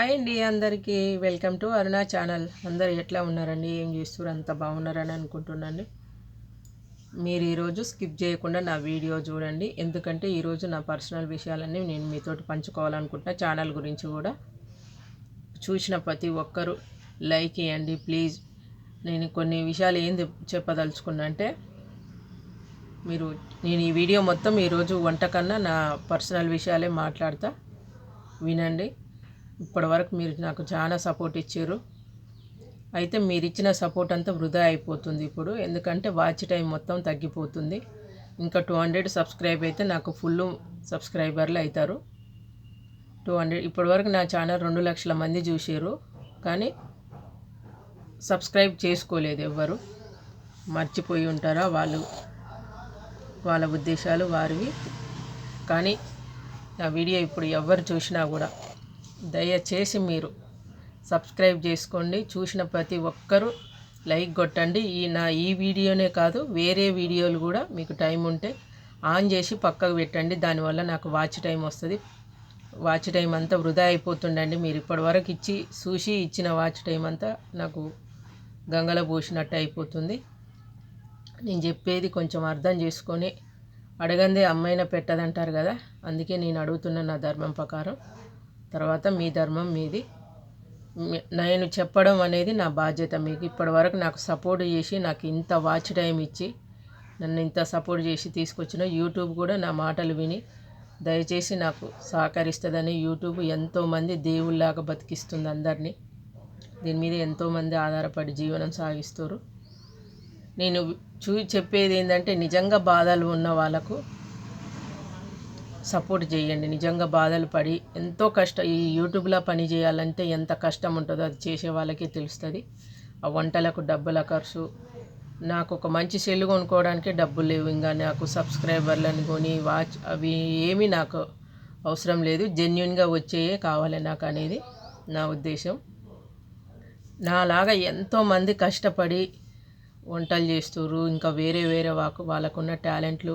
Hi అండి అందరికీ. Welcome to Aruna channel అందరు ఎట్లా ఉన్నారండి? ఏం చేస్తారు అంత బాగున్నారని అనుకుంటున్నాను మీరు ఈరోజు స్కిప్ చేయకుండా నా వీడియో చూడండి. ఎందుకంటే ఈరోజు నా పర్సనల్ విషయాలన్నీ నేను మీతోటి పంచుకోవాలనుకుంటున్నా ఛానల్ గురించి కూడా. చూసిన ప్రతి ఒక్కరూ లైక్ ఇవ్వండి ప్లీజ్ నేను కొన్ని విషయాలు ఏంది చెప్పదలుచుకున్నా అంటే మీరు నేను ఈ వీడియో మొత్తం ఈరోజు వంట కన్నా నా పర్సనల్ విషయాలే మాట్లాడతా. వినండి. ఇప్పటివరకు మీరు నాకు చాలా సపోర్ట్ ఇచ్చారు. అయితే మీరు ఇచ్చిన సపోర్ట్ అంతా వృధా అయిపోతుంది ఇప్పుడు. ఎందుకంటే వాచ్ టైం మొత్తం తగ్గిపోతుంది. ఇంకా టూ హండ్రెడ్ సబ్స్క్రైబ్ అయితే నాకు ఫుల్ సబ్స్క్రైబర్లు అవుతారు. టూ హండ్రెడ్ ఇప్పటివరకు నా ఛానల్ రెండు లక్షల మంది చూసారు కానీ సబ్స్క్రైబ్ చేసుకోలేదు ఎవ్వరు. మర్చిపోయి ఉంటారా వాళ్ళు? వాళ్ళ ఉద్దేశాలు వారివి. కానీ నా వీడియో ఇప్పుడు ఎవరు చూసినా కూడా దయచేసి మీరు సబ్స్క్రైబ్ చేసుకోండి. చూసిన ప్రతి ఒక్కరూ లైక్ కొట్టండి. ఈ నా ఈ వీడియోనే కాదు వేరే వీడియోలు కూడా మీకు టైం ఉంటే ఆన్ చేసి పక్కకు పెట్టండి. దానివల్ల నాకు వాచ్ టైం వస్తుంది. వాచ్ టైం అంతా వృధా అయిపోతుండండి మీరు ఇప్పటివరకు ఇచ్చి చూసి ఇచ్చిన వాచ్ టైం అంతా నాకు గంగలో పోసినట్టు అయిపోతుంది. నేను చెప్పేది కొంచెం అర్థం చేసుకొని అడగందే అమ్మాయిన పెట్టదంటారు కదా అందుకే నేను అడుగుతున్న నా ధర్మం ప్రకారం. తర్వాత మీ ధర్మం మీది. నేను చెప్పడం అనేది నా బాధ్యత మీకు. ఇప్పటివరకు నాకు సపోర్ట్ చేసి నాకు ఇంత వాచ్ టైం ఇచ్చి నన్ను ఇంత సపోర్ట్ చేసి తీసుకొచ్చిన యూట్యూబ్ కూడా నా మాటలు విని దయచేసి నాకు సహకరిస్తుందని యూట్యూబ్ ఎంతోమంది దేవుళ్ళలాగా బతికిస్తుంది అందరినీ. దీని మీద ఎంతోమంది ఆధారపడి జీవనం సాగిస్తారు నేను చూ చెప్పేది ఏంటంటే నిజంగా బాధలు ఉన్న వాళ్ళకు సపోర్ట్ చేయండి. నిజంగా బాధలు పడి ఎంతో కష్టం ఈ యూట్యూబ్లో పని చేయాలంటే ఎంత కష్టం ఉంటుందో అది చేసే వాళ్ళకే తెలుస్తుంది. ఆ వంటలకు డబ్బుల ఖర్చు. నాకు ఒక మంచి సెల్ కొనుక్కోవడానికి డబ్బులు లేవు. ఇంకా నాకు సబ్స్క్రైబర్లను కొని వాచ్ అవి ఏమీ నాకు అవసరం లేదు. జెన్యున్గా వచ్చేయే కావాలి నాకు అనేది నా ఉద్దేశం. నాలాగా ఎంతోమంది కష్టపడి వంటలు చేస్తుర్రు. ఇంకా వేరే వేరే వాకు వాళ్ళకున్న టాలెంట్లు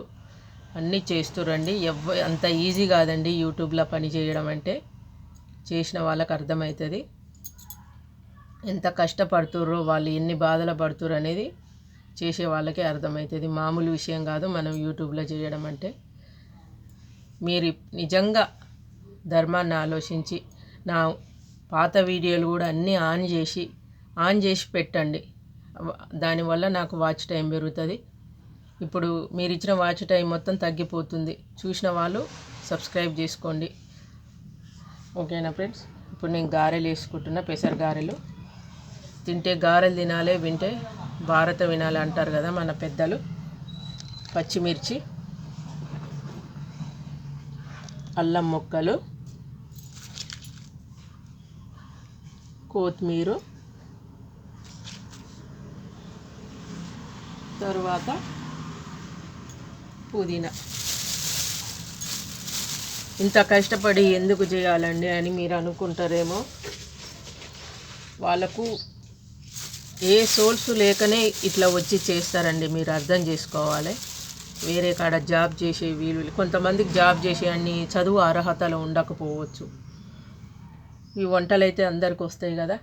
అన్నీ చేస్తురండి ఎవ అంత ఈజీ కాదండి యూట్యూబ్లో పని చేయడం అంటే. చేసిన వాళ్ళకి అర్థమవుతుంది. ఎంత కష్టపడుతుర్రో వాళ్ళు ఎన్ని బాధలు పడుతుర్రు అనేది చేసే వాళ్ళకే అర్థమవుతుంది. మామూలు విషయం కాదు మనం యూట్యూబ్లో చేయడం అంటే. మీరు నిజంగా ధర్మాన్ని ఆలోచించి నా పాత వీడియోలు కూడా అన్నీ ఆన్ చేసి ఆన్ చేసి పెట్టండి. దానివల్ల నాకు వాచ్ టైం పెరుగుతుంది. ఇప్పుడు మీరు ఇచ్చిన వాచ్ టైం మొత్తం తగ్గిపోతుంది. చూసిన వాళ్ళు సబ్స్క్రైబ్ చేసుకోండి. ఓకేనా ఫ్రెండ్స్? ఇప్పుడు నేను గారెలు వేసుకుంటున్నా పెసర గారెలు. తింటే గారెలు తినాలి వింటే భారత వినాలి అంటారు కదా మన పెద్దలు. పచ్చిమిర్చి అల్లం ముక్కలు కొత్తిమీర తరువాత పుదీనా. ఇంత కష్టపడి ఎందుకు చేయాలండి అని మీరు అనుకుంటారేమో. వాళ్ళకు ఏ సోర్స్ లేకనే ఇట్లా వచ్చి చేస్తారండి మీరు అర్థం చేసుకోవాలి. వేరే కాడ జాబ్ చేసే వీలు కొంతమందికి జాబ్ చేసే అన్ని చదువు అర్హతలు ఉండకపోవచ్చు. ఈ వంటలు అయితే అందరికి వస్తాయి కదా.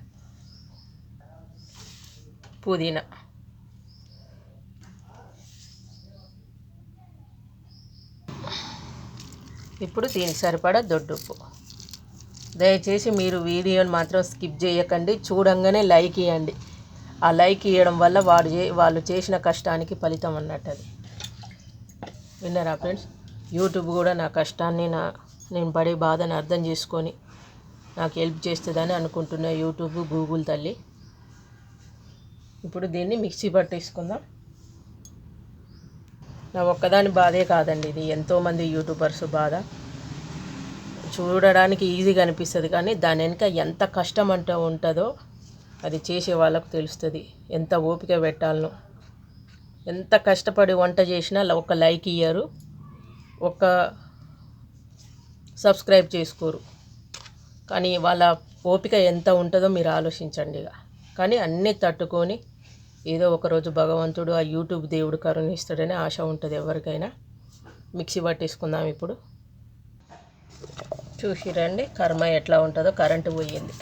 పుదీనా. ఇప్పుడు దీనికి సరిపడా దొడ్డుప్పు దయచేసి మీరు వీడియోని మాత్రం స్కిప్ చేయకండి చూడంగానే లైక్ ఇవ్వండి ఆ లైక్ ఇవ్వడం వల్ల వాడు చే వాళ్ళు చేసిన కష్టానికి ఫలితం అన్నట్టు అది విన్నారా ఫ్రెండ్స్? యూట్యూబ్ కూడా నా కష్టాన్ని నా నేను పడే బాధను అర్థం చేసుకొని నాకు హెల్ప్ చేస్తుందని అనుకుంటున్నా యూట్యూబ్ గూగుల్ తల్లి. ఇప్పుడు దీన్ని మిక్సీ పట్టేసుకుందాం. నా ఒక్కదాని బాధే కాదండి ఇది. ఎంతోమంది యూట్యూబర్స్ బాధ. చూడడానికి ఈజీగా అనిపిస్తుంది కానీ దాని వెనుక ఎంత కష్టం అంటే ఉంటుందో అది చేసే వాళ్ళకు తెలుస్తుంది. ఎంత ఓపిక పెట్టాలనో. ఎంత కష్టపడి వంట చేసినా ల- ఒక లైక్ ఇయ్యరు ఒక సబ్స్క్రైబ్ చేసుకోరు. కానీ వాళ్ళ ఓపిక ఎంత ఉంటుందో మీరు ఆలోచించండి ఇక. కానీ అన్నీ తట్టుకొని ఏదో ఒకరోజు భగవంతుడు ఆ యూట్యూబ్ దేవుడు కరుణిస్తాడని ఆశ ఉంటుంది ఎవరికైనా. మిక్సీ పట్టేసుకుందాం ఇప్పుడు. చూసిరండి కర్మ ఎట్లా ఉంటుందో కరెంటు పోయింది.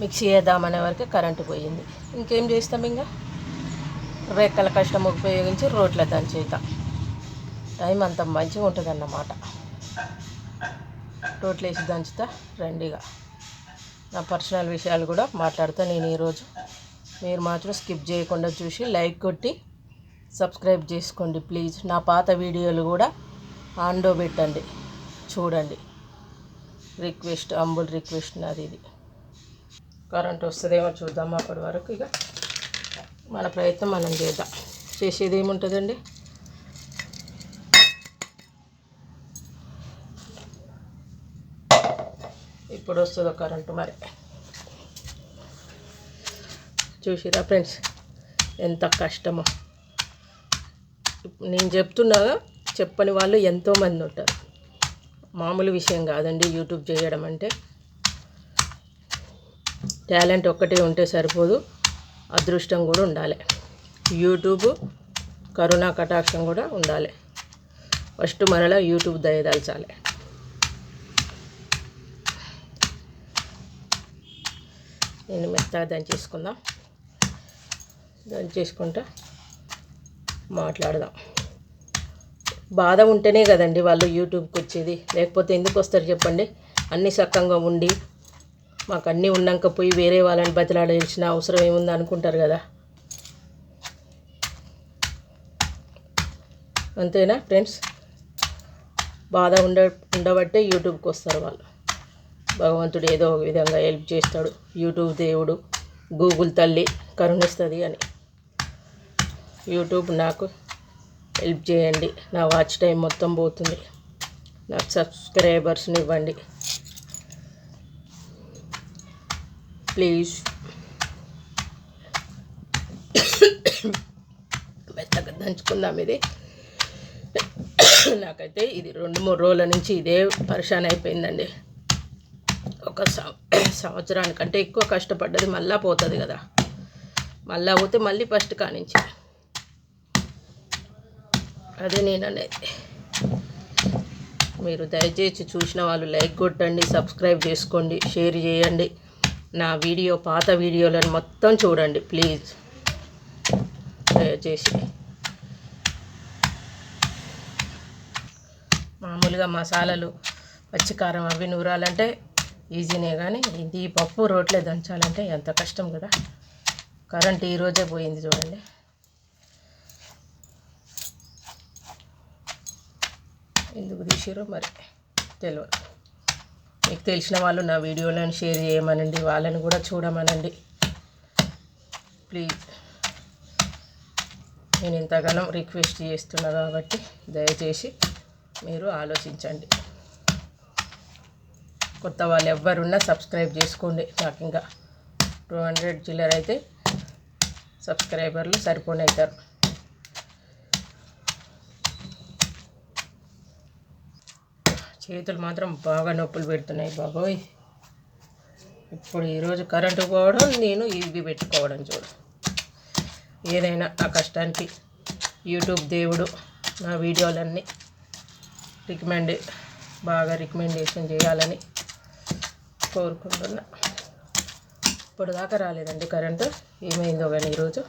మిక్సీ వేద్దామనే వరకు కరెంటు పోయింది. ఇంకేం చేస్తాం ఇంకా రెక్కల కష్టం ఉపయోగించి రోట్ల దంచేద్దాం టైం అంత మంచిగా ఉంటుంది అన్నమాట రోట్లు వేసి దంచుతా రండిగా. నా పర్సనల్ విషయాలు కూడా మాట్లాడుతా నేను ఈరోజు. మీరు మాత్రం స్కిప్ చేయకుండా చూసి లైక్ కొట్టి సబ్స్క్రైబ్ చేసుకోండి ప్లీజ్. నా పాత వీడియోలు కూడా ఆండో పెట్టండి. చూడండి. రిక్వెస్ట్ అంబుల్ రిక్వెస్ట్ నాది ఇది. కరెంట్ వస్తుందేమో చూద్దాం అప్పటి వరకు ఇక. మన ప్రయత్నం మనం చేద్దాం. చేసేది ఏముంటుందండి? ఇప్పుడు వస్తుందో కరెంటు మరి. చూసిరా ఫ్రెండ్స్? ఎంత కష్టమో. నేను చెప్తున్నా చెప్పని వాళ్ళు ఎంతోమంది ఉంటారు. మామూలు విషయం కాదండి యూట్యూబ్ చేయడం అంటే. టాలెంట్ ఒక్కటే ఉంటే సరిపోదు అదృష్టం కూడా ఉండాలి. యూట్యూబ్ కరోనా కటాక్షం కూడా ఉండాలి. ఫస్ట్ మనలో యూట్యూబ్ దయదాల్చాలి నేను మెత్తగా దాన్ని చేసుకుంటా మాట్లాడదాం. బాధ ఉంటేనే కదండి వాళ్ళు యూట్యూబ్కి వచ్చేది. లేకపోతే ఎందుకు వస్తారు చెప్పండి? అన్నీ సక్కంగా ఉండి మాకు అన్నీ ఉన్నాక పోయి వేరే వాళ్ళని బతిలాడాల్సిన అవసరం ఏముంది అనుకుంటారు కదా? అంతేనా ఫ్రెండ్స్? బాధ ఉండ ఉండబట్టే యూట్యూబ్కి వస్తారు వాళ్ళు. భగవంతుడు ఏదో ఒక విధంగా హెల్ప్ చేస్తాడు. యూట్యూబ్ దేవుడు గూగుల్ తల్లి కరుణిస్తుంది అని. యూట్యూబ్ నాకు హెల్ప్ చేయండి. నా వాచ్ టైం మొత్తం పోతుంది. నాకు సబ్స్క్రైబర్స్ని ఇవ్వండి. ప్లీజ్. మెత్తగా దంచుకుందాం ఇది. నాకైతే ఇది రెండు మూడు రోజుల నుంచి ఇదే పరిశాన్ అయిపోయిందండి. ఒక సంవత్సరానికంటే ఎక్కువ కష్టపడ్డది మళ్ళా పోతుంది కదా. మళ్ళా పోతే మళ్ళీ ఫస్ట్ కానించి. అదే నేను అనేది మీరు దయచేసి చూసిన వాళ్ళు లైక్ కొట్టండి సబ్స్క్రైబ్ చేసుకోండి షేర్ చేయండి. నా వీడియో పాత వీడియోలను మొత్తం చూడండి ప్లీజ్. దయచేసి. మామూలుగా మసాలాలు పచ్చికారం అవి నూరాలంటే ఈజీనే కానీ ఇది పప్పు రోట్లే దంచాలంటే ఎంత కష్టం కదా. కరెంట్ ఈరోజే పోయింది చూడండి. ఎందుకు తీసిరో మరి తెలియదు మీకు తెలిసిన వాళ్ళు నా వీడియోలను షేర్ చేయమనండి వాళ్ళని కూడా చూడమనండి. ప్లీజ్. నేను ఇంతగానో రిక్వెస్ట్ చేస్తున్నా కాబట్టి దయచేసి మీరు ఆలోచించండి. కొత్త వాళ్ళు ఎవరున్నా సబ్స్క్రైబ్ చేసుకోండి నాకు ఇంకా టూ హండ్రెడ్ చిల్లర అయితే సబ్స్క్రైబర్లు సరిపోని చేతులు మాత్రం బాగా నొప్పులు పెడుతున్నాయి బాబోయ్. ఇప్పుడు ఈరోజు కరెంటు పోవడం నేను ఇవి పెట్టుకోవడం చూడు. ఏదైనా ఆ కష్టానికి యూట్యూబ్ దేవుడు నా వీడియోలన్నీ రికమెండ్ బాగా రికమెండేషన్ చేయాలని కోరుకుంటున్నా. ఇప్పుడు దాకా రాలేదండి కరెంటు. ఏమైందో కానీ ఈరోజు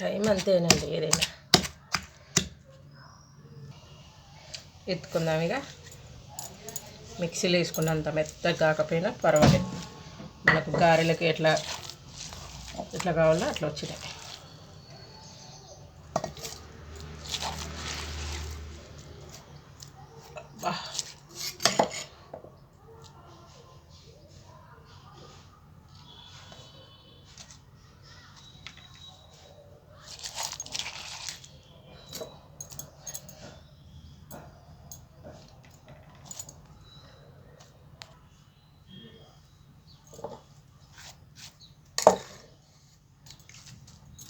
టైం అంతేనండి ఏదైనా. ఎత్తుకుందాం ఇక. మిక్సీలో వేసుకున్నంత మెత్తగా కాకపోయినా పర్వాలేదు. మనకు గారెలకి ఎట్లా ఎట్లా కావాలో అట్లా వచ్చినాయి. బా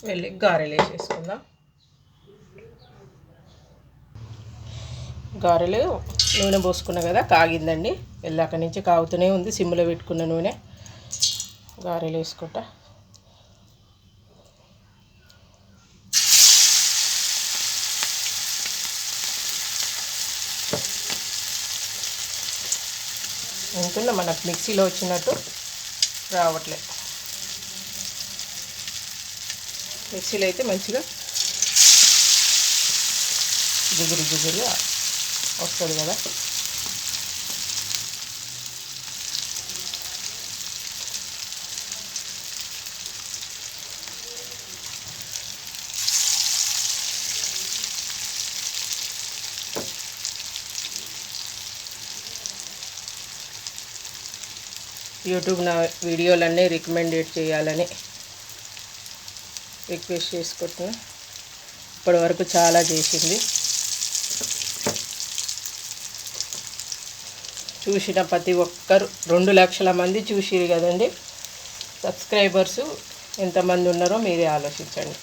వెళ్ళి గారెలు వేసేసుకుందాం. గారెలు నూనె పోసుకున్నా కదా కాగిందండి. వెళ్ళాక నుంచి కాగుతూనే ఉంది సిమ్లో పెట్టుకున్న నూనె. గారెలు వేసుకుంటా. ఉంటుందా మనకు మిక్సీలో వచ్చినట్టు? రావట్లేదు మిక్సీలో అయితే మంచిగా జిగురు జిగురుగా వస్తుంది కదా. యూట్యూబ్ నా వీడియోలన్నీ రికమెండేట్ చేయాలని రిక్వెస్ట్ చేసుకుంటున్నా. ఇప్పటి వరకు చాలా చేసింది. చూసిన ప్రతి ఒక్కరు రెండు లక్షల మంది చూసిరు కదండి. సబ్స్క్రైబర్స్ ఎంతమంది ఉన్నారో మీరే ఆలోచించండి.